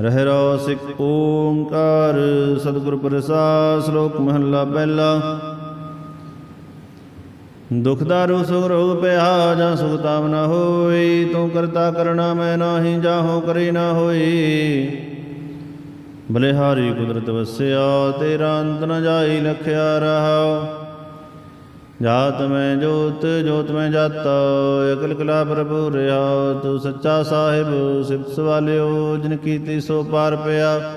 ਰਹਿ ਰੋ ਸਿਕ ਓੰਕਾਰ, ਸਤਿਗੁਰ ਪ੍ਰਸਾਦ, ਸ਼ਲੋਕ ਮਹੱਲਾ ਪਹਿਲਾ। ਦੁਖ ਦਾਰੂ, ਸੁਖ ਰੋਗ ਪਿਆ ਜਾਂ ਸੁਖ ਤਾਮ ਨਾ ਹੋਈ ਤੂੰ ਕਰਤਾ ਕਰਣਾ ਮੈਂ ਨਾਹੀ ਜਾਹੋ ਕਰੀ ਨਾ ਹੋਈ। ਬਲਿਹਾਰੀ ਕੁਦਰਤ ਵਸਿਆ, ਤੇਰਾ ਅੰਤ ਨ ਜਾਈ, ਲਖਿਆ ਰਹਾ ਜਾਤ ਮੈਂ ਜੋਤ ਜੋਤ ਮੈਂ ਜਾਤਾ, ਅਕਲ ਕਲਾ ਪ੍ਰਭੂ ਰਿਆ ਤੂੰ ਸੱਚਾ ਸਾਹਿਬ, ਸਿਫਤ ਸਵਾਲਿਓ, ਜਿਨ ਕੀਤੀ ਸੋ ਪਾਰ ਪਿਆ।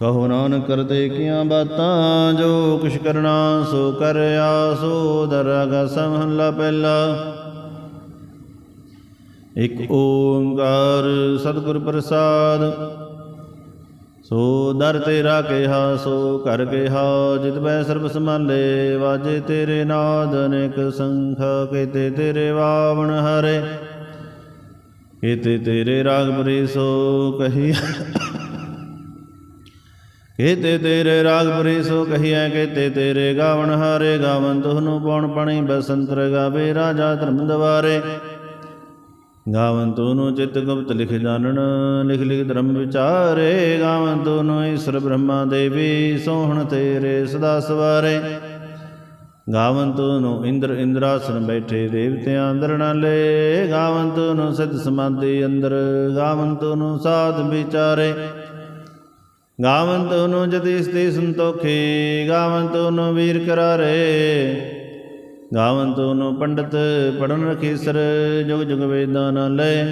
ਕਹੋ ਨਾਨਕ ਕਰਦੇ ਕੀਆਂ ਬਾਤਾਂ, ਜੋ ਕੁਛ ਕਰਨਾ ਸੋ ਕਰਿਆ, ਸੋ ਦਰਗਾ ਸਮਹਲਾ ਪਹਿਲਾ। ਇਕ ਓੰਕਾਰ ਸਤਿਗੁਰ ਪ੍ਰਸਾਦ ਸੋ ਦਰ ਤੇਰਾ ਕਿਹਾ, ਸੋ ਕਰ ਕਿਹਾ, ਜਿਤ ਬੈ ਸਰਬ ਸਮਾਲੇ ਵਾਜੇ ਤੇਰੇ ਨਾਦ ਅਨੇਕ ਸੰਖ, ਕੀਤੇ ਤੇਰੇ ਵਾਵਣ ਹਰੇ, ਕੀਤੇ ਤੇਰੇ ਰਾਗ ਬਰੀ ਸੋ ਕਹੀ, ਕੀਤੇ ਤੇਰੇ ਰਾਗ ਬਰੀ ਸੋ ਕਹੀਐ ਕੀਤੇ ਤੇਰੇ ਗਾਵਣ ਹਾਰੇ, ਗਾਵਨ ਤੁਹਨੂੰ ਪਉਣ ਪਣੀ ਬਸੰਤਰ ਗਾਵੇ ਰਾਜਾ ਧਰਮ ਦਵਾਰੇ। ਗਾਵਨ ਤੋਨੂੰ ਚਿਤ ਗੁਪਤ ਲਿਖ ਜਾਣਨ, ਲਿਖ ਲਿਖ ਧਰਮ ਵਿਚਾਰੇ। ਗਾਵਨ ਤੋਨੂੰ ਈਸ਼ਰ ਬ੍ਰਹਮਾ ਦੇਵੀ, ਸੋਹਣ ਤੇਰੇ ਸਦਾ ਸਵਾਰੇ। ਗਾਵਨ ਤੋਨੂੰ ਇੰਦਰ ਇੰਦਰਾਸਨ ਬੈਠੇ ਦੇਵਤਿਆਂ ਅੰਦਰ ਨਾਲੇ ਗਾਵਨ ਤੋਨੂੰ ਸਿੱਧ ਸਮਾਧੀ ਅੰਦਰ, ਗਾਵਨ ਤੋਨੂੰ ਸਾਧ ਵਿਚਾਰੇ। ਗਾਵਨ ਤੋਨੂੰ ਜਤੀ ਸਤੀ ਸੰਤੋਖੀ, ਗਾਵਨ ਤੋਨੂੰ ਵੀਰ ਕਰਾਰੇ। ਗਾਵਨ ਤੋਨੂੰ ਪੰਡਤ ਪੜਨ ਰਖੀਸਰ ਜੁਗ ਜੁਗ ਵੇਦਾਂ ਨ ਲੈ।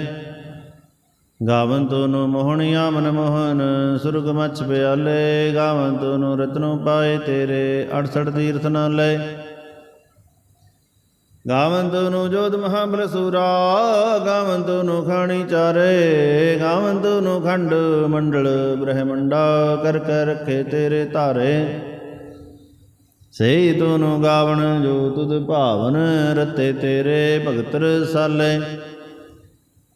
ਗਾਵਨ ਤੋਨੂੰ ਮੋਹਣਿਆ ਮਨ ਮੋਹਨ, ਸੁਰਗ ਮਛ ਪਿਆਲੇ। ਗਾਵਨ ਤੋਨੂੰ ਰਤਨੋ ਪਾਏ ਤੇਰੇ 68 ਤੀਰਥ ਨ ਲਏ ਗਾਵਨ ਤੋਨੂੰ ਜੋਧ ਮਹਾਬਲ ਸੂਰਾ, ਗਾਵਨ ਤੋਨੂੰ ਖਾਣੀ ਚਾਰੇ। ਗਾਵਨ ਤੋਨੂੰ ਖੰਡ ਮੰਡਲ ਬ੍ਰਹਮੰਡਾ, ਕਰ ਕਰ ਰਖੇ ਤੇਰੇ ਧਾਰੇ। ਸਈ ਤੋਨੂੰ ਗਾਵਣ ਜੋ ਤੁਧ ਭਾਵਨ, ਰਤੇ ਤੇਰੇ ਭਗਤ ਰਸਾਲੇ।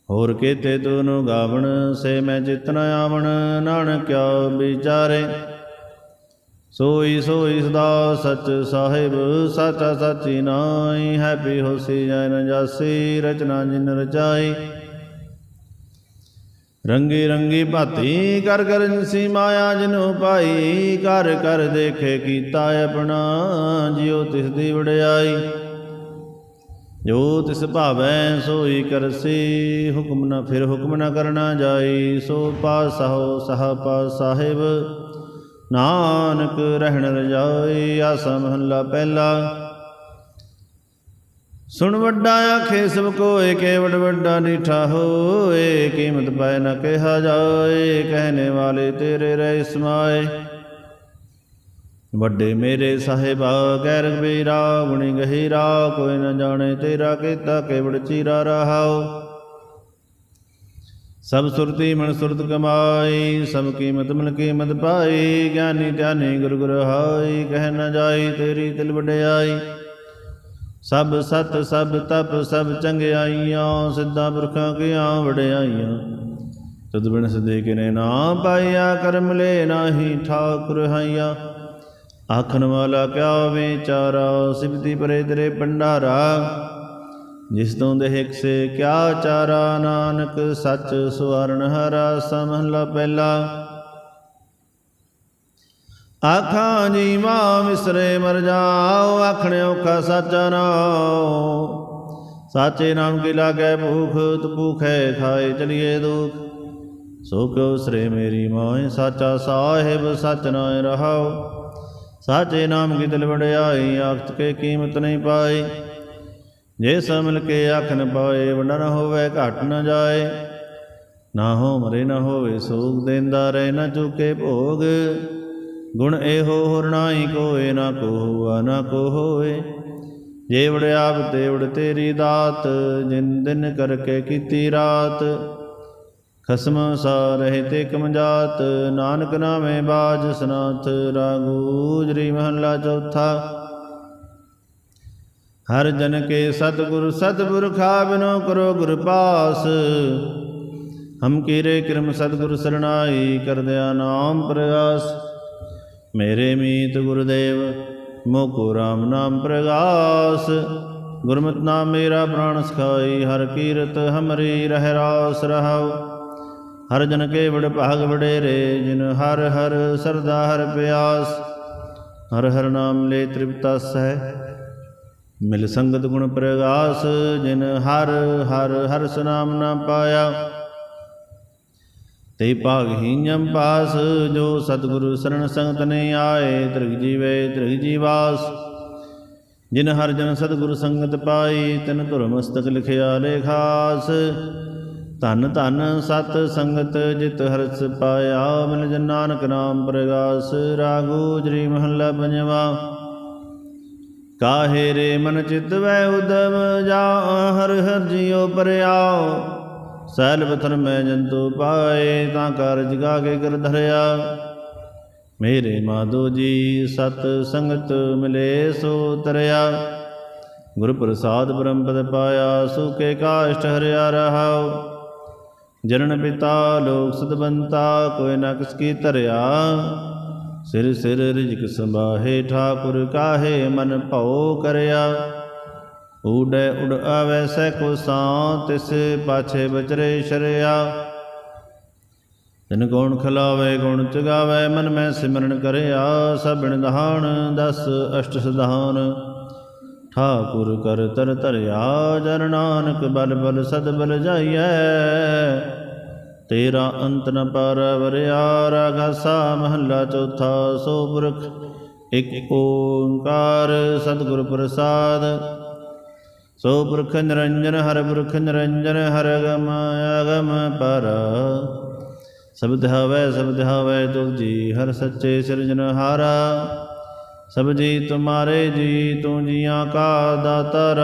ਹੋਰ ਕੀਤੇ ਤੋਨੂੰ ਗਾਵਣ, ਸੇ ਮੈਂ ਚਿਤਨ ਆਵਣ ਨਾਨਕਿਆ ਵਿਚਾਰੇ। ਸੋਈ ਸੋਈ ਸਦਾ ਸਚ ਸਾਹਿਬ, ਸਾਚਾ ਸਾਚੀ ਨਾਈ ਹੈਪੀ ਹੋਸੀ ਜੈ ਨ ਜਾਸੀ, ਰਚਨਾ ਜਿਨ ਰਚਾਈ। ਰੰਗੀ ਰੰਗੀ ਭਾਤੀ ਕਰ ਕਰ ਜਿਨਸੀ ਮਾਇਆ ਜਿਨੂ ਪਾਈ ਕਰ ਕਰ ਦੇਖੇ ਕੀਤਾ ਆਪਣਾ, ਜਿਉ ਤਿਸ ਦੀ ਵਡਿਆਈ। ਜੋ ਤਿਸ ਭਾਵੈ ਸੋਈ ਕਰਸੀ, ਹੁਕਮ ਨਾ ਫਿਰ ਹੁਕਮ ਨਾ ਕਰਨਾ ਜਾਈ। ਸੋ ਪਾਸਹੁ ਸਹ ਪਾ ਸਾਹਿਬ, ਨਾਨਕ ਰਹਿਣ ਰਜਾਈ, ਆਸਾ ਮਹੱਲਾ ਪਹਿਲਾ। ਸੁਣ ਵੱਡਾ ਆਖੇ ਸਭ ਕੋਏ ਕੇਵੜ ਵੱਡਾ ਨੀਠਾ ਹੋਏ, ਕੀਮਤ ਪੈ ਨਾ ਕਿਹਾ ਜਾਏ ਕਹਿਨੇ ਵਾਲੇ ਤੇਰੇ ਰਹਿ ਸਮਾਏ। ਵੱਡੇ ਮੇਰੇ ਸਾਹਿਬਾ, ਗੈਰ ਵੀਰਾ ਗੁਣੀ ਗਹੀਰਾ, ਕੋਈ ਨਾ ਜਾਣੇ ਤੇਰਾ ਕੀਤਾ ਕੇਵੜ ਚੀਰਾ ਰਹਾਓ। ਸਭ ਸੁਰਤੀ ਮਨ ਸੁਰਤ ਕਮਾਈ, ਸਭ ਕੀਮਤ ਮਨ ਕੀਮਤ ਪਾਈ, ਗਿਆਨੀ ਧਿਆਨੀ ਗੁਰ ਗੁਰ ਹਾਈ, ਕਹਿ ਨਾ ਜਾਈ ਤੇਰੀ ਦਿਲ ਵਡਿਆਈ। ਸਭ ਸਤ ਸਭ ਤਪ ਸਭ ਚੰਗਿਆਈਆਂ, ਸਿੱਧਾ ਪੁਰਖਾਂ ਕੀਆਂ ਵਡਿਆਈਆਂ। ਤਦ ਬਿਨ ਸਦੇ ਕਿਨੇ ਨਾ ਪਾਈਆ, ਕਰਮ ਲੈ ਨਾਹੀ ਠਾਕੁਰ ਹਾਈਆ। ਆਖਣ ਵਾਲਾ ਕਿਆ ਵਿਚਾਰਾ ਸਿਵਤੀ ਪਰੇ ਤੇਰੇ ਭੰਡਾਰਾ। ਜਿਸ ਤੋਂ ਦੇਖ ਸੇ ਕਿਆ ਚਾਰਾ, ਨਾਨਕ ਸੱਚ ਸੁਵਰਨ ਹਰਾ ਸਮਹਲਾ ਪਹਿਲਾ। ਆਖਾਂ ਜੀਵਾ ਮਿਸਰੇ ਮਰ ਜਾਓ ਆਖਣੇ ਔਖਾ ਸਾਚਾ ਨਾਉ ਸਾਚੇ ਨਾਮ ਕੀ ਲਾਗੈ ਭੂਖ, ਤ ਭੂਖੈ ਖਾਏ ਚਲੀਏ ਦੁਖ। ਸੋ ਕਿਉ ਸਰੇ ਮੇਰੀ ਮਾਏ, ਸਾਚਾ ਸਾਹਿਬ ਸਚ ਨਾਇ ਰਹਾਉ ਸਾਚੇ ਨਾਮ ਕੀ ਦਿਲ ਵਡਿਆਈ, ਆਖਤ ਕੇ ਕੀਮਤ ਨਹੀਂ ਪਾਈ। ਜੇ ਸਮਲ ਕੇ ਅੱਖ ਨ ਪਾਏ, ਵੰਡਾ ਹੋਵੇ, ਘਟ ਨ ਜਾਏ। ਨਾ ਹੋ ਮਰੇ, ਨਾ ਹੋਵੇ ਸੋਗ, ਦੇਂਦਾ ਰਹਿ ਨਾ ਚੁਕੇ ਭੋਗ। ਗੁਣ ਇਹੋ ਹੁਰਨਾਈ ਕੋਏ, ਨਾ ਕੋ ਹੋਆ ਨਾ ਕੋ ਹੋਏ ਜੇ ਵੜਿਆਪ ਤੇ ਵੜ ਤੇਰੀ ਦਾਤ, ਜਿਨ ਦਿਨ ਕਰਕੇ ਕੀਤੀ ਰਾਤ। ਖਸਮ ਸਾ ਰਹੇ ਤੇ ਕਮਜਾਤ, ਨਾਨਕ ਨਾਮੇ ਬਾਜ ਸਨਾਥ ਰਾਗੂਜਰੀ ਮਹੱਲਾ ਚੌਥਾ। ਹਰ ਜਨ ਕੇ ਸਤਿਗੁਰ ਸਤਿਗੁਰ ਬਿਨੋ ਕਰੋ ਗੁਰ ਪਾਸ। ਹਮ ਕੀਰੇ ਕਿਰਮ ਸਤਿਗੁਰ ਸਰਣਾਈ, ਕਰਦਿਆ ਨਾਮ ਪ੍ਰਗਾਸ ਮੇਰੇ ਮੀਤ ਗੁਰਦੇਵ, ਮੋਕੋ ਰਾਮ ਨਾਮ ਪ੍ਰਗਾਸ। ਗੁਰਮਤਿ ਨਾਮ ਮੇਰਾ ਪ੍ਰਾਣ ਸਖਾਈ, ਹਰ ਕੀਰਤ ਹਮਰੀ ਰਹਿ ਰਾਸ ਰਹਾਉ। ਹਰ ਜਨ ਕੇ ਬੜ ਭਾਗ ਵਡੇਰੇ, ਜਿਨ ਹਰ ਹਰ ਸਰਦਾ ਹਰ ਪਿਆਸ। ਹਰ ਹਰ ਨਾਮ ਲੈ ਤ੍ਰਿਪਤਾ ਸਹਿ ਮਿਲ ਸੰਗਤ ਗੁਣ ਪ੍ਰਗਾਸ, ਜਿਨ ਹਰ ਹਰ ਹਰ ਨਾਮ ਨਾ ਪਾਇਆ। ਤੇ ਭਾਗਹੀਨਮ ਪਾਸ, ਜੋ ਸਤਿਗੁਰੂ ਸਰਣ ਸੰਗਤ ਨੇ ਆਏ, ਤ੍ਰਿਗ ਜੀਵੇ, ਤ੍ਰਿਗ ਜੀਵਾਸ ਜਿਨ ਹਰ ਜਨ ਸਤਿਗੁਰ ਸੰਗਤ ਪਾਈ, ਤਿਨ ਧੁਰ ਮਸਤਕ ਲਿਖਿਆ ਲੇਖਾਸ ਧਨ ਧਨ ਸਤ ਸੰਗਤ ਜਿਤ ਹਰਸ ਪਾਇਆ ਮਿਲ ਜਨ ਨਾਨਕ ਨਾਮ ਪ੍ਰਗਾਸ। ਰਾਗੋ ਜਰੀ ਮਹੱਲਾ ਪੰਜਵਾ। ਕਾਹੇ ਰੇ ਮਨ ਚਿਤ ਵੈ ਉਦਮ, ਜਾ ਹਰ ਹਰ ਜਿਉ ਪਰਿਆਉ। ਸੈਲ ਬਥਨ ਮੈਂ ਜੰਤੂ ਪਾਏ, ਤਾਂ ਕਰ ਜਗਾ ਕੇ ਗਿਰ ਧਰਿਆ। ਮੇਰੇ ਮਾਧੋ ਜੀ ਸਤ ਸੰਗਤ ਮਿਲੇ ਸੋ ਤਰਿਆ। ਗੁਰ ਪ੍ਰਸਾਦ ਬ੍ਰਹਮ ਪਦ ਪਾਇਆ, ਸੁਕੇ ਕਾਸ਼ਟ ਹਰਿਆ ਰਹਾਉ। ਜਨਨ ਪਿਤਾ, ਲੋਕ ਸਦਬੰਤਾ ਕੋਈ ਨਾ ਕਿਸ ਕੀ ਧਰਿਆ। ਸਿਰ ਸਿਰ ਰਿਜਕ ਸੰਭਾਹੇ, ਠਾਕੁਰ ਕਾਹੇ ਮਨ ਭਉ ਕਰਿਆ। ਊੜੈ ਉੜ ਆਵੈ ਸੈ ਕੋ ਸਾਂ ਤਿਸ ਪਾਛੇ ਬਚਰੇ ਸ਼ਰਿਆ। ਤਿਨ ਗੁਣ ਖਲਾਵੇ, ਗੁਣ ਚਗਾਵੇ ਮਨ ਮੈਂ ਸਿਮਰਨ ਕਰਿਆ ਸਭਣ ਦਹਾਣ ਦਸ ਅਸ਼ਟ ਸਧਾਨ। ਠਾਕੁਰ ਕਰ ਤਰ ਧਰਿਆ, ਜਨ ਨਾਨਕ ਬਲ ਬਲ ਸਦ ਬਲ ਜਾਈਐ। ਤੇਰਾ ਅੰਤ ਨ ਪਾਰ ਵਰਿਆ ਰਾਗਾਸਾ ਮਹੱਲਾ ਚੌਥਾ, ਸੋ ਪੁਰਖ, ਇਕ ਓੰਕਾਰ ਸਤਿਗੁਰ ਪ੍ਰਸਾਦ। ਸੋ ਪੁਰਖ ਨਿਰੰਜਨ ਹਰ ਪੁਰਖ ਨਿਰੰਜਨ, ਹਰ ਅਗਮ ਅਗਮ ਪਰ। ਸਬਦ ਹਵੈ ਸਬਦ ਹਵੈ ਤੁਲ ਜੀ, ਹਰ ਸੱਚੇ ਸਿਰਜਨਹਾਰਾ ਸਭ ਜੀ ਤੁਮਾਰੇ ਜੀ, ਤੂੰ ਜੀਆਂ ਕਾ ਦਾਤਾਰ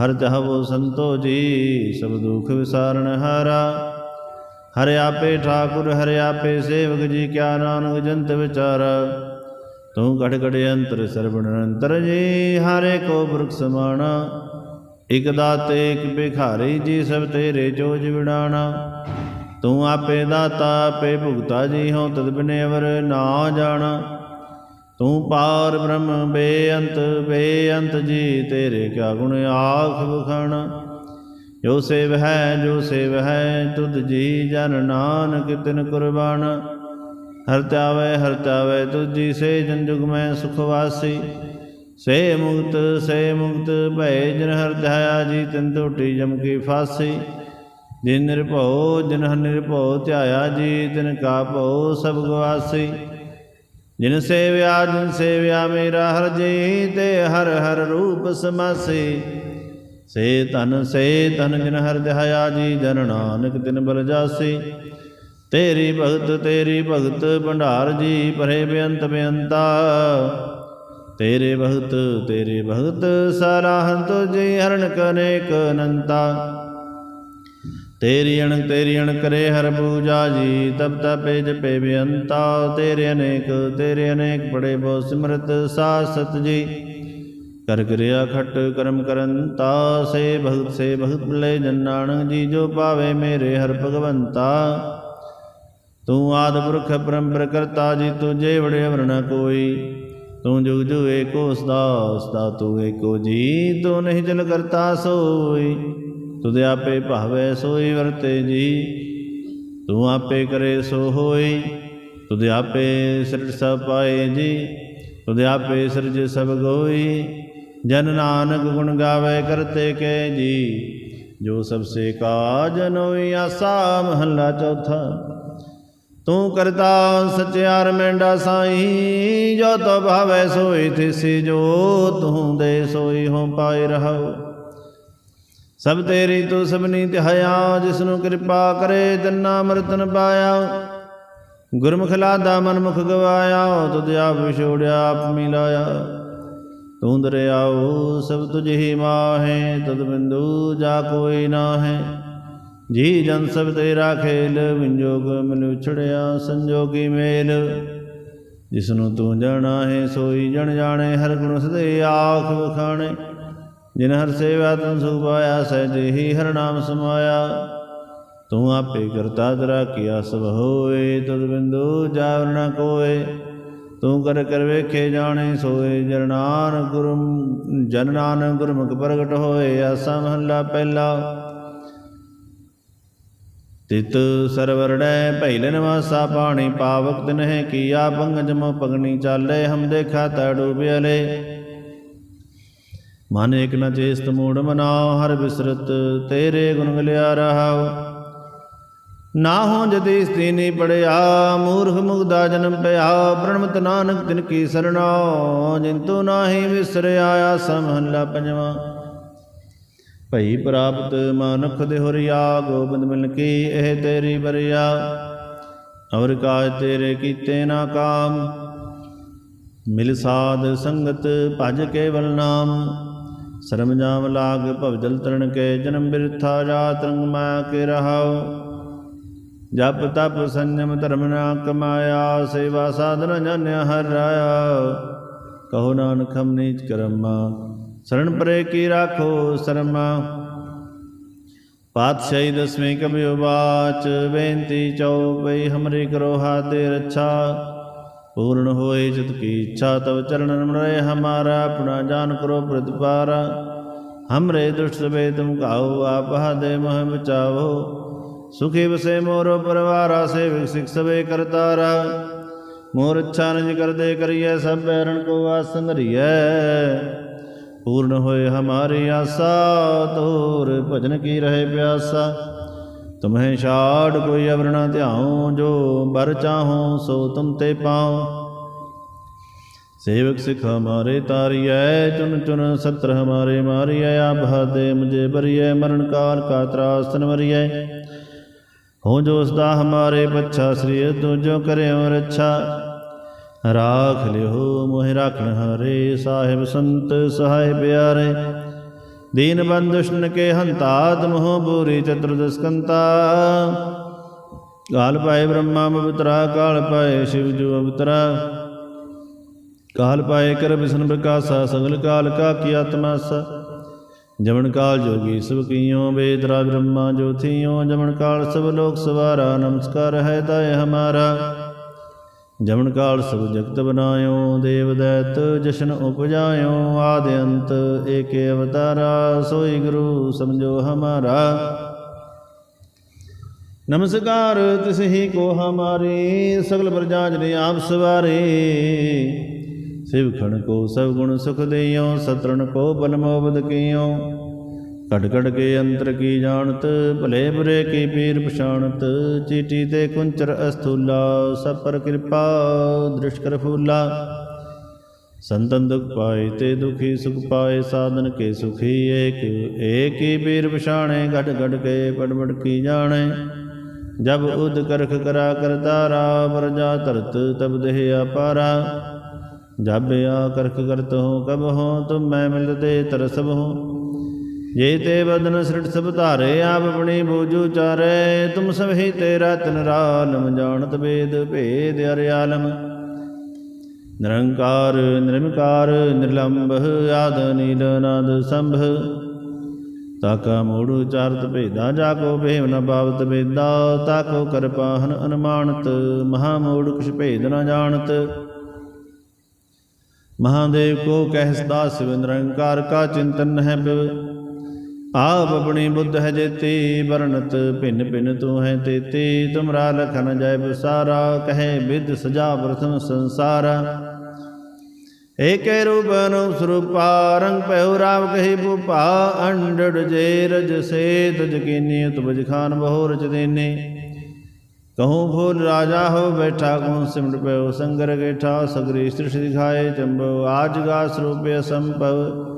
ਹਰ ਚਾਹਵੋ ਸੰਤੋ ਜੀ, ਸਭ ਦੁਖ ਵਿਸਾਰਨ ਹਾਰਾ। ਹਰ ਆਪੇ ਠਾਕੁਰ, ਹਰ ਆਪੇ ਸੇਵਕ ਜੀ, ਕਿਆ ਨਾਨਕ ਜੰਤ ਵਿਚਾਰਾ। ਤੂੰ ਘਟ ਘਟ ਅੰਤਰ ਸਰਬਣ ਅੰਤਰ ਜੀ, ਹਰੇ ਕੋ ਬ੍ਰਖ ਸਮਾਣਾ। ਇਕ ਦਾਤੇ, ਇਕ ਭਿਖਾਰੀ, ਜੀ ਸਭ ਤੇਰੇ ਚੋਜ ਵਿਡਾਣਾ ਤੂੰ ਆਪੇ ਦਾਤਾ, ਆਪੇ ਭੁਗਤਾ ਜੀ ਹੋ ਤਦ ਬਿਨੇ ਨਾ ਜਾਣਾ। ਤੂੰ ਪਾਰ ਬ੍ਰਹਮ, ਬੇਅੰਤ ਬੇਅੰਤ ਜੀ, ਤੇਰੇ ਕਿਆ ਗੁਣ ਆਖ ਬਖਾਣਾ ਜੋ ਸੇਵ ਹੈ, ਜੋ ਸੇਵ ਹੈ, ਤੁਧ ਜੀ ਜਨ ਨਾਨਕ ਤਿਨ ਕੁਰਬਾਨ ਹਰ ਚਾਵੇ ਹਰ ਚਾਵੇ ਸੇ ਜਨ ਜੁਗ ਮੈਂ ਸੁਖ ਵਾਸੀ। ਸੇ ਮੁਕਤ ਸੇ ਮੁਕਤ ਭੈ ਜਨ ਹਰ ਧਿਆਇਆ ਜੀ, ਤਿਨ ਟੋਟੀ ਜਮ ਕੀ ਫਾਸੀ। ਜਿਨ ਨਿਰਭਉ, ਜਿਨ ਹਰ ਨਿਰਭਉ ਧਿਆਇਆ ਜੀ, ਤਿਨ ਕਾ ਭਉ ਸਭ ਗਵਾਸੀ। ਜਿਨ ਸੇਵਿਆ ਜਿਨ ਸੇਵਿਆ ਮੇਰਾ ਹਰ ਜੀ, ਤੇ ਹਰ ਹਰ ਰੂਪ ਸਮਾਸੀ। ਸੇ ਤਨ ਸੇ ਤਨ ਜਿਨ ਹਰ ਧਿਆਇਆ ਜੀ, ਜਨ ਨਾਨਕ ਤਿਨ ਬਲ ਜਾਸੀ। ਤੇਰੀ ਭਗਤ ਤੇਰੀ ਭਗਤ, ਭੰਡਾਰ ਜੀ ਭਰੇ ਬੇਅੰਤ ਬੇਅੰਤਾ। ਤੇਰੇ ਭਗਤ ਤੇਰੇ ਭਗਤ ਸਾਰਾਹੰ ਤੁਜੀ ਹਰਨ ਕਨੇਕ ਅਨੰਤਾ ਤੇਰੀ ਅਣ ਤੇਰੀ ਅਣ ਕਰੇ ਹਰ ਪੂਜਾ ਜੀ ਤਬ ਤਪੇ ਜਪੇ ਬੇਅੰਤਾ। ਤੇਰੇ ਅਨੇਕ ਤੇਰੇ ਅਨੇਕ ਬੜੇ ਬਹੁ ਸਿਮਰਤ ਸਾਸਤ ਜੀ। ਕਰ ਕਰਿਆ ਖਟ ਕਰਮ ਕਰੰਤਾ ਸੇ ਭਗਤ ਸੇ ਭਗਤ ਲੈ ਜਨ ਨਾਨਕ ਜੀ, ਜੋ ਪਾਵੇ ਮੇਰੇ ਹਰ ਭਗਵੰਤਾ। ਤੂੰ ਆਦ ਪੁਰਖ ਪਰੰਪਰ ਕਰਤਾ ਜੀ, ਤੁਝੇ ਵੜੇ ਵਰਣਾ ਕੋਈ। ਤੂੰ ਜੁਗ ਜੁਗ ਏਕੋ ਸਦਾ ਸਦਾ ਤੂੰ ਏਕੋ ਜੀ ਤੂੰ ਨਹੀਂ ਜਲ ਕਰਤਾ ਸੋਈ। ਤੁਧ ਆਪੇ ਭਾਵੇ ਸੋਈ ਵਰਤੇ ਜੀ, ਤੂੰ ਆਪੇ ਕਰੇ ਸੋ ਹੋਈ। ਤੁਧ ਆਪੇ ਸਿਰਜ ਸਭ ਪਾਏ ਜੀ, ਤੁਧ ਆਪੇ ਸਿਰਜ ਸਭ ਗੋਈ। ਜਨ ਨਾਨਕ ਗੁਣ ਗਾਵੇ ਕਰਤੇ ਕੇ ਜੀ, ਜੋ ਸਭ ਸੇ ਕਾਜ ਨੋਈ ਆਸਾ ਮਹੱਲਾ ਚੌਥਾ। ਤੂੰ ਕਰਤਾ ਸਚਿਆਰ ਮੈਂਡਾ ਸਾਈ, ਜੋ ਤੋ ਭਾਵੇ ਸੋਈ ਤਿਸੀ ਜੋ ਤੂੰ ਦੇ ਸੋਈ ਹੋ ਪਾਏ ਰਹਾਉ ਸਭ ਤੇਰੀ ਤੂੰ ਸਭਨੀ ਤਿਹਾਇਆ ਜਿਸ ਨੂੰ ਕਿਰਪਾ ਕਰੇ, ਤੰਨਾ ਮਰਤਨ ਪਾਇਆ। ਗੁਰਮੁਖ ਲਾਦਾ ਮਨਮੁਖ ਗਵਾਇਆ, ਤੁਧ ਆਪ ਵਿਛੋੜਿਆ, ਆਪ ਮਿਲਾਇਆ। ਤੂੰ ਦਰਿਆਉ ਸਭ ਤੁਝ ਹੀ ਮਾਹੇ ਤਦ ਬਿੰਦੂ ਜਾ ਕੋਈ ਨਾ ਹੈ ਜੀ ਜਨ ਸਭ ਤੇਰਾ ਖੇਲ ਵਿੰਜੋਗ ਮਿਲ ਵਿਛੜਿਆ ਸੰਜੋਗੀ ਮੇਲ। ਜਿਸ ਨੂੰ ਤੂੰ ਜਾਣਾ ਹੈ, ਸੋਈ ਜਣ ਜਾਣੇ, ਹਰ ਗੁਣ ਸਦੇ ਆਖ ਵਖਾਣੇ। ਜਿਨ ਹਰ ਸੇਵਾ ਤਨ ਸੁਭਾਇਆ ਸਹਿਜੇ ਹੀ ਹਰ ਨਾਮ ਸਮਾਇਆ। ਤੂੰ ਆਪੇ ਕਰਤਾ ਤਰਾ ਕੀਆ ਸਭ ਹੋਏ ਤਦ ਬਿੰਦੂ ਜਾਵਰ ਨ ਕੋਏ। ਤੂੰ ਕਰ ਕਰ ਵੇਖੇ ਜਾਣੇ, ਸੋਏ ਜਰਨਾਨ ਗੁਰਮ, ਜਨ ਨਾਨਕ ਗੁਰਮੁਖ ਪ੍ਰਗਟ ਹੋਏ। ਆਸਾ ਮਹੱਲਾ ਪਹਿਲਾ। ਤਿਤ ਸਰਵਰੜੈ ਭੈਲ ਨਿਵਾਸਾ ਪਾਣੀ ਪਾਵਕ ਤਿਨਹਿ ਕੀਆ ਪੰਗਜ ਮੋ ਪਗਨੀ ਚਾਲੇ, ਹਮ ਦੇਖਾ ਤਾ ਡੂਬਿਅਲੇ ਮਨ ਇਕ ਨ ਚੇਸਤ ਮੂੜ ਮਨਾਉ, ਹਰ ਬਿਸਰਤ ਤੇਰੇ ਗੁਣ ਗਲਿਆ ਰਹਾਉ। ਨਾ ਹੋ ਜਦੀ ਸਤੀਨੀ ਪੜਿਆ, ਮੂਰਖ ਮੁਗਦਾ ਜਨਮ ਪਿਆ, ਪ੍ਰਣਮਤ ਨਾਨਕ ਤਿਨ ਕੀ ਸਰਣਾਉ ਜਿੰਤੂ ਨਾਹੀ ਵਿਸਰਿਆ ਆਸਾ ਮਹੱਲਾ ਪੰਜਵਾ। ਭਈ ਪ੍ਰਾਪਤ ਮਾਨੁਖ ਦੇ ਹੁਰਿਆ ਗੋਬਿੰਦ ਮਿਲ ਕੀ ਇਹ ਤੇਰੀ ਬਰਿਆ ਅਵਰ ਕਾਜ ਤੇਰੇ ਕੀਤੇ ਨਾ ਕਾਮ, ਮਿਲ ਸਾਧ ਸੰਗਤ ਭਜ ਕੇਵਲ ਨਾਮ। ਸਰਮ ਜਾਮ ਲਾਗ ਭਵ ਜਲ ਤਰਨ ਕੇ, ਜਨਮ ਬਿਰਥਾ ਜਾਤ ਰੰਗ ਮਾਇਆ ਕੇ ਰਹਾਉ। ਜਪ ਤਪ ਸੰਜਮ ਧਰਮ ਨਾ ਕਮਾਇਆ, ਸੇਵਾ ਸਾਧਨ ਜਾਣਿਆ ਹਰ ਰਾਇਆ ਕਹੋ ਨਾਨਕ ਹਮ ਨੀਚ ਕਰਮਾ ਸਰਣ ਪਰੇ ਕੀ ਰਾਖੋ ਸਰਮਾ ਪਾਤਸ਼ਾਹੀ ਦਸਵੇਂ ਕਬਿਉ ਬਾਚ, ਬੇਨਤੀ ਚਉਪਈ ਹਮਰੀ ਕਰੋ ਹਾਤੇ ਰੱਛਾ। ਪੂਰਨ ਹੋਏ ਜਿਤ ਕੀ ਇੱਛਾ, ਤਵ ਚਰਨ ਰਹੇ ਹਮਾਰਾ, ਆਪਣਾ ਜਾਨ ਕਰੋ ਪ੍ਰਤਪਾਰਾ ਹਮਰੇ ਦੁਸ਼ਟ ਸਬੇ ਤੁਮ ਕਾਉ ਆਪ ਦੇ ਮਹ ਬਚਾਵੋ। ਸੁਖੀ ਵਸੇ ਮੋਰੋ ਪਰਵਾਰਾ ਸੇ ਵਿਕਸਿਕ ਸਵੇ ਕਰਤਾਰਾ। ਮੋਰ ਅੱਛਾ ਨਿਜ ਕਰਦੇ ਕਰੀਐ, ਸਭ ਬੈਰਣ ਕੋ ਆਸਨ ਪੂਰਨ ਹੋਏ ਹਮਾਰੀ ਆਸਾ, ਤੋਰ ਭਜਨ ਕੀ ਰਹੇ ਪਿਆਸਾ। ਤੁਮਹਿ ਛਾੜ ਕੋਈ ਅਵਰਣਾ ਧਿਆਉ, ਜੋ ਬਰ ਚਾਹੋ ਸੋ ਤੁਮ ਤੇ ਪਾਉ। ਸੇਵਕ ਸਿਖ ਹਮਾਰੇ ਤਾਰੀਐ, ਚੁਨ ਚੁਨ ਸਤਰ ਹਮਾਰੇ ਮਾਰੀਐ ਆਭਾ ਦੇ ਮੁਝੇ ਬਰੀਐ, ਮਰਨ ਕਾਲ ਕਾ ਤਰਾਸਨ ਮਰੀਐ ਹੋ ਜੋ ਸਦਾ ਹਮਾਰੇ ਪੱਛਾ, ਸ੍ਰੀ ਤੁਜੋ ਕਰਿਓ ਰੱਛਾ। ਰਾਖ ਲਿਓ, ਮੋਹਿ ਰਾਖਣ ਹਰੇ ਸਾਹਿਬ ਸੰਤ ਸਹਾਇ ਪਿਆਰੇ। ਦੀਨ ਬੰਦੁਸ਼ਨ ਕੇ ਹੰਤਾਤ ਮੋਹ ਬੂਰੀ ਚਤੁਰਦਸਕੰਤਾ ਕਾਲ ਪਾਏ ਬ੍ਰਹਮਾ ਅਵਤਰਾ ਕਾਲ ਪਾਏ ਸ਼ਿਵ ਜੂ ਅਵਤਰਾ। ਕਾਲ ਪਾਏ ਕਰ ਵਿਸ਼ਨ ਪ੍ਰਕਾਸ਼ਾ ਸਗਲ ਕਾਲ ਕਾ ਕੀ ਆਤਮਾ ਸਾ ਜਮਨ ਕਾਲ ਜੋਗੀ ਸਭ ਕੀਓ ਵੇਦਰਾ ਬ੍ਰਹਮਾ ਜੋਥੀਓ। ਜਮਨ ਕਾਲ ਸਭ ਲੋਕ ਸਵਾਰਾ, ਨਮਸਕਾਰ ਹੈ ਤਾਏ ਹਮਾਰਾ। ਜਮਨ ਕਾਲ ਸਭ ਜਗਤ ਬਨਾਇਓ, ਦੇਵ ਦੈਤ ਜਸ਼ਨ ਉਪਜਾਇਓ, ਆਦ ਅੰਤ ਏਕੇ ਅਵਤਾਰਾ, ਸੋਈ ਗੁਰੂ ਸਮਝੋ ਹਮਾਰਾ। ਨਮਸਕਾਰ ਤਿਸ ਹੀ ਕੋ ਹਮਾਰੇ ਸਗਲ ਪ੍ਰਜਾ ਜਨੇ ਆਪ ਸਵਾਰੇ। ਸਿਵਖਣ ਕੋ ਸਭ ਗੁਣ ਸੁਖ ਦੇਇਓ, ਸਤਰਣ ਕੋ ਬਲ ਕੀਓ। ਘਟ ਕਟ ਕੇ ਅੰਤਰ ਕੀ ਜਾਣਤ, ਭਲੇ ਬੁਰੇ ਕੀ ਪੀਰ ਪਛਾਣਤ, ਚੀਟੀ ਤੇ ਕੁੰਚਰ ਅਸਥੂਲਾ, ਸਭ ਪਰ ਕਿਰਪਾ ਦ੍ਰਿਸ਼ ਕਰ ਫੂਲਾ। ਸੰਤਨ ਦੁਖ ਪਾਏ ਤੇ ਦੁਖੀ ਸੁਖ ਪਾਏ, ਸਾਧਨ ਕੇ ਸੁਖੀ ਏਕ ਏਕ ਹੀ ਪੀਰ ਪਛਾਣੇ ਘਟ ਘਟ ਕੇ ਪੜ ਕੀ ਜਾਣੇ। ਜਬ ਉਦ ਕਰਖ ਕਰਾ ਕਰਤਾਰਾ ਵਰਜਾ ਤਰਤ ਤਬ ਦੇਹ ਅਪਾਰਾ। ਜਬ ਆ ਕਰਖ ਕਰਤ ਹੋ, ਕਬ ਹੋ, ਤੁਮ ਮੈਂ ਮਿਲਦੇ ਤਰਸਬ ਹੋ। ਜੇ ਤੇ ਬਦਨ ਸ੍ਰਿਟ ਸਭ ਧਾਰੇ, ਆਪ ਆਪਣੀ ਬੂਝੂ ਚਾਰੇ। ਤੁਮ ਸਭ ਹੀ ਤੇਰਾ ਤਨ ਰਾਲਮ, ਜਾਣਤ ਵੇਦ ਭੇਦ ਅਰਿਆਲਮ ਨਿਰੰਕਾਰ ਨਿਰਮਕਾਰ ਨਿਰਲੰਭ, ਆਦ, ਨੀਲ ਨਾਦ ਸੰਭ। ਤਾਕਾ ਮੂੜ ਚਾਰਤ ਭੇਦਾ, ਜਾ ਕੋ ਭੇਵ ਨ ਬਾਵਤ ਵੇਦਾ। ਤਾਕੋ ਕਰ ਅਨਮਾਨਤ, ਮਹਾ ਮੂੜ ਕੁਛ ਭੇਦ ਨ ਜਾਣਤ। ਮਹਾਦੇਵ ਕੋ ਕਹਿ ਸਦਾ ਸਿਵ ਨਿਰੰਕਾਰ ਕਾ ਚਿੰਤਨ ਹੈ ਬਿਵ ਆਪ ਆਪਣੀ ਬੁੱਧ ਹੈ ਜੇਤੀ, ਵਰਣਤ ਭਿੰਨ ਭਿੰਨ ਤੂੰ ਹੈ ਤੇਤੀ। ਤੁਮਰਾ ਲਖਨ ਜੈ ਬਸਾਰਾ ਕਹੇ ਵਿਦ ਸਜਾ ਪ੍ਰਥਮ ਸੰਸਾਰਾ। ਏਕੇ ਰੂਪ ਅਨੂਪ ਸਰੂਪਾ, ਰੰਗ ਪਹਿਉ ਰਾਵ ਕਹੀ ਭੂਪਾ, ਅੰਡੜ ਜੇ ਰਜ ਸੇ ਤਜ ਕੀਨੀ ਤੁਬਜ ਖਾਨ ਬਹੁ ਰਚ ਦੇਨੇ। ਕਹੂੰ ਫੂਲ ਰਾਜਾ ਹੋ ਬੈਠਾ, ਕਹੂੰ ਸਿਮਟ ਪਿਓ ਸੰਗਰ ਗੇਠਾ, ਸਗਰੀ ਸ੍ਰਿਸ਼ ਦਿਖਾਏ ਚੰਬੋ, ਆਜ ਗਾ ਸਰੂਪੇ ਸੰਭਵ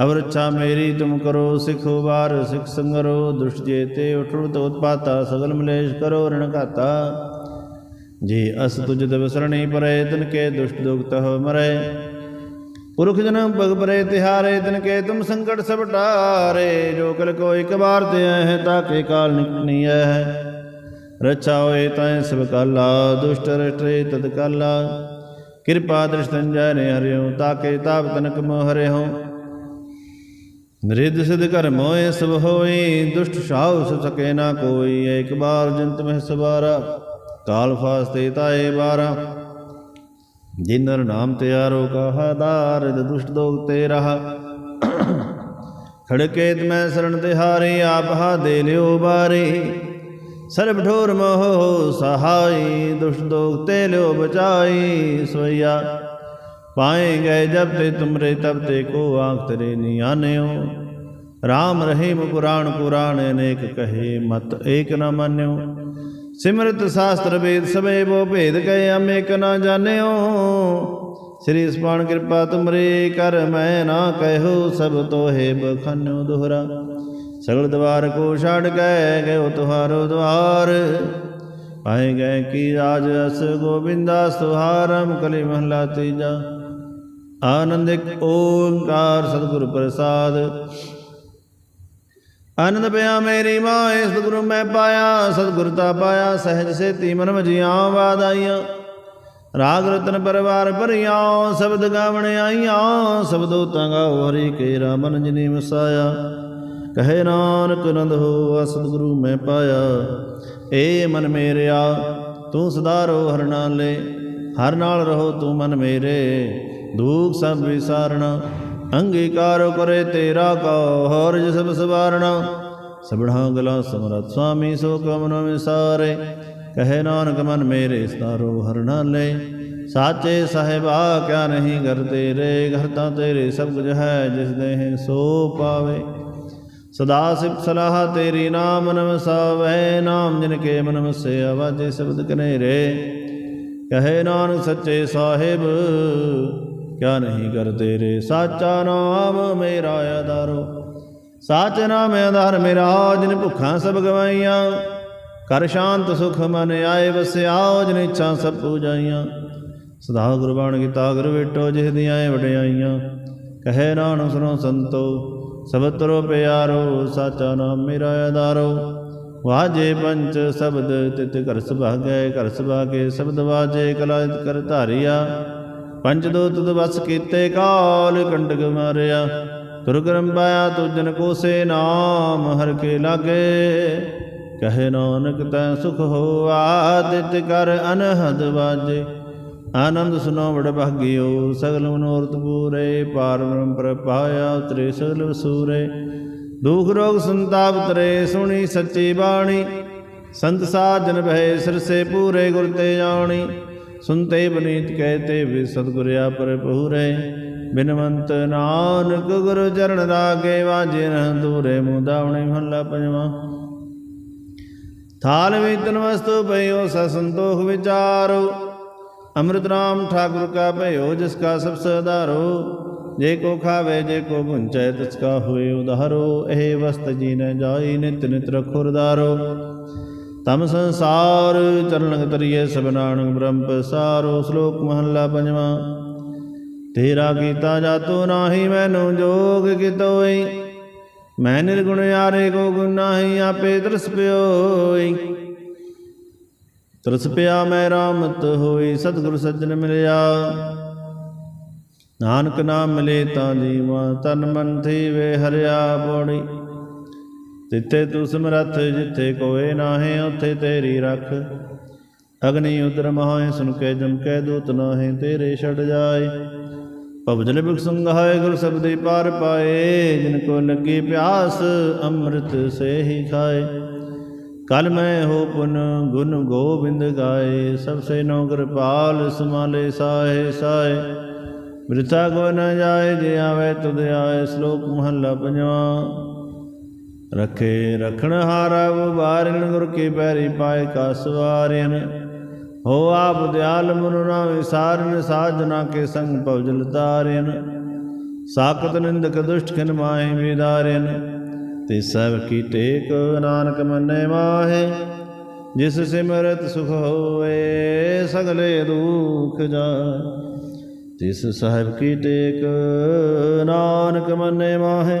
ਅਵਰਛਾ ਮੇਰੀ ਤੁਮ ਕਰੋ, ਸਿਖੋ ਬਾਰ ਸਿਖ ਸੰਗਰੋ, ਦੁਸ਼ਟ ਜੇਤੇ ਉਠਰੂ ਤੋ ਉਤਪਾਤਾ, ਸਗਲ ਮਲੇਸ਼ ਕਰੋ ਰਣ ਘਾਤਾ। ਜੀ ਅਸ ਤੁਜ ਦਵ ਪਰੇ, ਤਨ ਕੇ ਦੁਸ਼ਟ ਦੁਖਤ ਹੋ ਮਰੇ। ਪੁਰਖ ਜਨਮ ਭਗ ਪਰੇ, ਤਿਹਾਰੇ, ਤਨ ਕੇ ਤੁਮ ਸੰਕਟ ਸਭ ਟਾਰੇ। ਜੋ ਕਲ ਕੋ ਇੱਕ ਬਾਰ ਤੇ ਹੈ ਤਾਕੇ ਕਾਲ ਨਿਕਣੀ ਹੈ ਰਛਾ ਹੋਏ ਤੈ ਸਭ ਕਾਲਾ, ਦੁਸ਼ਟ ਰਟੇ ਤਦ ਕਾਲਾ। ਕਿਰਪਾ ਦ੍ਰਿਸ਼ਟੰ ਜੈ ਨੇ ਹਰਿਓ, ਤਾਕੇ ਤਾਪ ਤਨਕ ਮੋ ਹਰਿਓ। ਨਰਿਦ ਸਿਧ ਕਰ ਮੋਏ ਸਭ ਹੋਈ, ਦੁਸ਼ਟ ਸ਼ਾਉ ਸ ਸਕੇ ਨਾ ਕੋਈ ਏਕ ਬਾਰ ਜੰਤ ਮਹਿ ਸਵਾਰਾ, ਕਾਲ ਫਾਸਤੇ ਤਾਏ ਬਾਰਾ। ਜਿਨਰ ਨਾਮ ਤਿਆਰੋ ਕਹਾ ਦਾਰਿਦ ਦੁਸ਼ਟ ਦੋਗ ਤੇ ਰਹਾ। ਖੜਕੇ ਮੈਂ ਸਰਣ ਤਿਹਾਰੇ ਆਪ ਹਾ ਦੇ ਲਿਓ ਬਾਰੇ। ਸਰਬ ਢੋਰ ਮੋਹ ਸਹਾਈ, ਦੁਸ਼ਟ ਦੋਗ ਤੇ ਲਿਓ ਬਚਾਈ ਸੋਈਆ ਪਾਏ ਗਏ ਜਬ ਤੇ ਤੁਮਰੇ, ਤਬ ਤੇ ਕੋ ਆਂਖ ਤੇਰੇ ਨੀ ਆਨਿਓ। ਰਾਮ ਰਹੀਮ ਪੁਰਾਣ ਪੁਰਾਣ ਅਨੇਕ ਕਹੇ, ਮਤ ਏਕ ਨ ਮੰਨਿਓ। ਸਿਮਰਤ ਸ਼ਾਸਤਰ ਵੇਦ ਸਭੇ ਬੋ ਭੇਦ ਕਹੇ ਅਮੇਕ ਨਾ ਜਾਣਿਓ। ਸ੍ਰੀ ਸਪਾਨ ਕਿਰਪਾ ਤੁਮਰੇ ਕਰ, ਮੈਂ ਨਾ ਕਹਿਓ, ਸਭ ਤੋਹੇ ਬਖਨਿਓ ਦੋਹਰਾ। ਸਗਲ ਦਵਾਰ ਕੋ ਛਾੜ ਗਏ ਗਇਓ ਤੁਹਾਰੋ ਦਵਾਰ। ਪਾਏ ਗਏ ਕੀ ਰਾਜ ਅਸ ਗੋਬਿੰਦਾ ਸੁਹਾਰਮ ਕਲੀ ਮਹਲਾ ਤੀਜਾ। ਆਨੰਦਿਕ ਓੰਕਾਰ ਸਤਿਗੁਰ ਪ੍ਰਸਾਦ। ਆਨੰਦ ਪਿਆ ਮੇਰੀ ਮਾਏ ਸਤਿਗੁਰੂ ਮੈਂ ਪਾਇਆ, ਸਤਿਗੁਰ ਤਾ ਪਾਇਆ, ਸਹਿਜ ਸੇਤੀ ਮਨ ਵਜੀਆਂ ਵਾਦਾਈਆਂ ਰਾਗ ਰਤਨ ਪਰਵਾਰ ਭਰੀਆਂ, ਸ਼ਬਦ ਗਾਵਣ ਆਈਆਂ ਸ਼ਬਦੋ ਤੰਗਾਓ ਹਰੀ ਕੇਰਾ ਮਨ ਜਿਨੀ ਵਸਾਇਆ ਕਹੇ ਨਾਨਕ ਨੰਦ ਹੋ ਸਤਿਗੁਰੂ ਮੈਂ ਪਾਇਆ। ਏ ਮਨ ਮੇਰਿਆ, ਤੂੰ ਸਦਾ ਰੋ ਹਰ ਨਾਲੇ ਹਰ ਨਾਲ ਰਹੋ ਤੂੰ ਮਨ ਮੇਰੇ। ਦੁਖ ਸਭ ਵਿਸਾਰਣਾ, ਅੰਗੀਕਾਰ ਕਰੇ ਤੇਰਾ ਕੋ, ਹਰ ਜਿ ਸਭ ਸਵਾਰਣਾ। ਸਬਣਾ ਗਲਾ ਸਮਰਤ ਸੁਆਮੀ ਸੋ ਕਮਨ ਵਿਸਾਰੇ। ਕਹੇ ਨਾਨਕ ਮਨ ਮੇਰੇ ਸਤਾਰੋ ਹਰ ਲੈ। ਸਾਚੇ ਸਾਹਿਬਾ, ਕਿਆ ਨਹੀਂ ਘਰ ਤੇਰੇ, ਘਰ ਤਾਂ ਤੇਰੇ ਸਭ ਕੁਝ ਹੈ, ਜਿਸ ਦੇ ਸੋ ਪਾਵੇ। ਸਦਾ ਸਿਫ ਸਲਾਹ ਤੇਰੀ ਨਾਮ ਨਮਸਾਵੇ, ਨਾਮ ਜਿਨ ਕੇ ਮਨ ਵਸੇ ਆਵਾਜੇ ਸ਼ਬਦ ਕਨੇਰੇ। ਕਹੇ ਨਾਨਕ ਸੱਚੇ ਸਾਹਿਬ ਕਿਆ ਨਹੀਂ ਕਰ ਤੇਰੇ ਸਾਚਾ ਨਾਮ ਮੇਰਾ ਆਧਾਰੋ। ਸਾਚ ਨਾਮ ਆਧਾਰ ਮੇਰਾ, ਜਿਨ ਭੁੱਖਾਂ ਸਭ ਗਵਾਈਆਂ। ਕਰ ਸ਼ਾਂਤ ਸੁਖ ਮਨ ਆਏ, ਵਸਿਆ ਜਿਨ ਇੱਛਾ ਸਭ ਪੂਜਾਈਆਂ। ਸਦਾ ਗੁਰਬਾਣ ਕੀਤਾ, ਗੁਰ ਵੇਟੋ, ਜਿਸ ਦੀਆਂ ਇਹ ਵਡਿਆਈਆਂ। ਕਹੇ ਨਾਨਕ ਸੁਨੋ ਸੰਤੋ ਸਬਦ ਤਰੋ ਪਿਆਰੋ, ਸਾਚਾ ਨਾਮ ਮੇਰਾ ਆਧਾਰੋ। ਵਾਜੇ ਪੰਚ, ਸ਼ਬਦ ਤਿਤ ਘਰ ਸੁਭਾਗੈ, ਘਰ ਸੁਭਾਗੇ, ਸ਼ਬਦ ਵਾਜੇ ਕਲਾ ਕਰ ਧਾਰਿਆ। ਪੰਜ ਦੋ ਤੁਧ ਵਸ ਕੀਤੇ, ਕਾਲ ਕੰਡਕ ਮਾਰਿਆ। ਤੁਰ ਕਰਮ ਪਾਇਆ ਤੁਜਨ ਕੋਸੇ ਨਾਮ ਹਰ ਕੇ ਲਾਗੇ। ਕਹੇ ਨਾਨਕ, ਤੈ ਸੁਖ ਹੋਆ ਤਿਤ ਕਰ ਅਨਹਦ ਵਾਜੇ। ਆਨੰਦ ਸੁਨੋ ਵਡ ਭਾਗਿਓ, ਸਗਲ ਮਨੋਰਥ ਪੂਰੇ, ਪਾਰ ਬ੍ਰਹਮ ਪਾਇਆ, ਉਤਰੇ ਸਗਲ ਵਸੂਰੇ। ਦੁਖ ਰੋਗ ਸੰਤਾਪ ਤਰੇ, ਸੁਣੀ ਸੱਚੀ ਬਾਣੀ। ਸੰਤ ਸਾਜਨ ਭਏ ਸਿਰਸੇ ਪੂਰੇ ਗੁਰ ਤੇ ਜਾਣੀ। ਸੁਨਤੇ ਬਨੀਤ ਕਹਤੇ ਵੀ ਸਤਿਗੁਰਿਆ ਪਰ ਪੂਰੇ ਬਿਨਵੰਤ ਨਾਨਕ ਗੁਰ ਚਰਨ ਰਾਗੇ ਵਾਜੇ ਨ ਦੂਰੇ ਮੁਦਾਵਣੇ ਮਹੱਲਾ ਪੰਜਵਾਂ। ਥਾਲ ਵੇਤਨ ਵਸਤੂ ਪਇਓ ਸ ਸੰਤੋਖ ਵਿਚਾਰੋ। ਅੰਮ੍ਰਿਤ ਨਾਮ ਠਾਕੁਰ ਕਾ ਭਇਓ, ਜਿਸ ਕਾ ਸਭ ਸਦਾਰੋ ਜੇ ਕੋ ਖਾਵੇ, ਜੇ ਕੋ ਗੁੰਚੈ ਤਿਸ ਕਾ ਹੋਏ ਉਧਾਰੋ। ਇਹ ਵਸਤ ਜੀ ਨ ਜਾਈ, ਨਿਤ ਨਿਤ ਰਖੋ ਤਮ ਸੰਸਾਰ ਚਰਨ ਤਰੀਏ ਸਭ ਬ੍ਰਹਮ ਪਸਾਰੋ ਸ਼ਲੋਕ ਮਹੱਲਾ ਪੰਜਵਾਂ। ਤੇਰਾ ਕੀਤਾ ਜਾਤੋ ਨਾਹੀ, ਮੈਨੂੰ ਜੋਗ ਕਿਤੋਈ ਮੈਂ ਨਿਰਗੁਣ ਯਾਰੇ ਕੋ ਗੁਣ ਨਾਹੀ, ਆਪੇ ਤਰਸ ਪਿਓਈ ਤਰਸ ਪਿਆ ਮੈਂ ਰਾਮਤ ਹੋਈ, ਸਤਿਗੁਰ ਸੱਜਣ ਮਿਲਿਆ। ਨਾਨਕ ਨਾਮ ਮਿਲੇ ਤਾਂ ਜੀਵਾ, ਤਨ ਮਨ ਥੀ ਵੇ ਹਰਿਆ ਬੋੜੀ। ਜਿੱਥੇ ਤੂੰ ਸਮਰੱਥ, ਜਿੱਥੇ ਕੋਏ ਨਾਹੇ, ਉੱਥੇ ਤੇਰੀ ਰੱਖ। ਅਗਨੀ ਉਦਰ ਮਹਾਏ ਸੁਨ ਕੇ ਜਮ ਕੇ ਦੂਤ ਨਾਹੇ, ਤੇਰੇ ਛੜ ਜਾਏ। ਭਵਜਲ ਬਿਖ ਸੰਘਾਏ ਗੁਰ ਸਬਦੀ ਪਾਰ ਪਾਏ। ਜਿਨ ਕੋ ਲੱਗੀ ਪਿਆਸ, ਅੰਮ੍ਰਿਤ ਸੇ ਹੀ ਖਾਏ। ਕਲ ਮੈਂ ਹੋ ਪੁਨ ਗੁਣ ਗੋਬਿੰਦ ਗਾਏ। ਸਭ ਸੇ ਨੋ ਕਿਰਪਾਲ ਸਮਾਲੇ ਸਾਹੇ ਸਾਏ ਬ੍ਰਿਥਾ ਕੋ ਨ ਜਾਏ, ਜੇ ਆਵੇ ਤੁਧ ਆਏ, ਸ਼ਲੋਕ ਮਹੱਲਾ ਪੰਜਵਾਂ। ਰਖੇ ਰਖਣ ਹਾਰਾ ਵਾਰਿਨ ਗੁਰ ਕੀ ਪੈਰੀ ਪਾਏ ਕਾ ਸਵਾਰਿਨ ਹੋ ਆਪ ਦਿਆਲ ਮਨੁ ਨਾ ਵਿਸਾਰਨ ਸਾਜਨਾ ਕੇ ਸੰਗ ਭਵਜਲ ਤਾਰਿਨ। ਸਾਕਤ ਨਿੰਦਕ ਦੁਸ਼ਟ ਖਿਨ ਮਾਹਿ ਵਿਦਾਰਿਨ। ਤੇ ਸਭ ਕੀ ਟੇਕ ਨਾਨਕ ਮੰਨੇ ਮਾਹੇ, ਜਿਸ ਸਿਮਰਤ ਸੁਖ ਹੋਵੇ, ਸਗਲੇ ਦੁਖ ਜਾਏ ਤਿਸ ਸਾਹਿਬ ਕੀ ਟੇਕ ਨਾਨਕ ਮੰਨੇ ਮਾਹੇ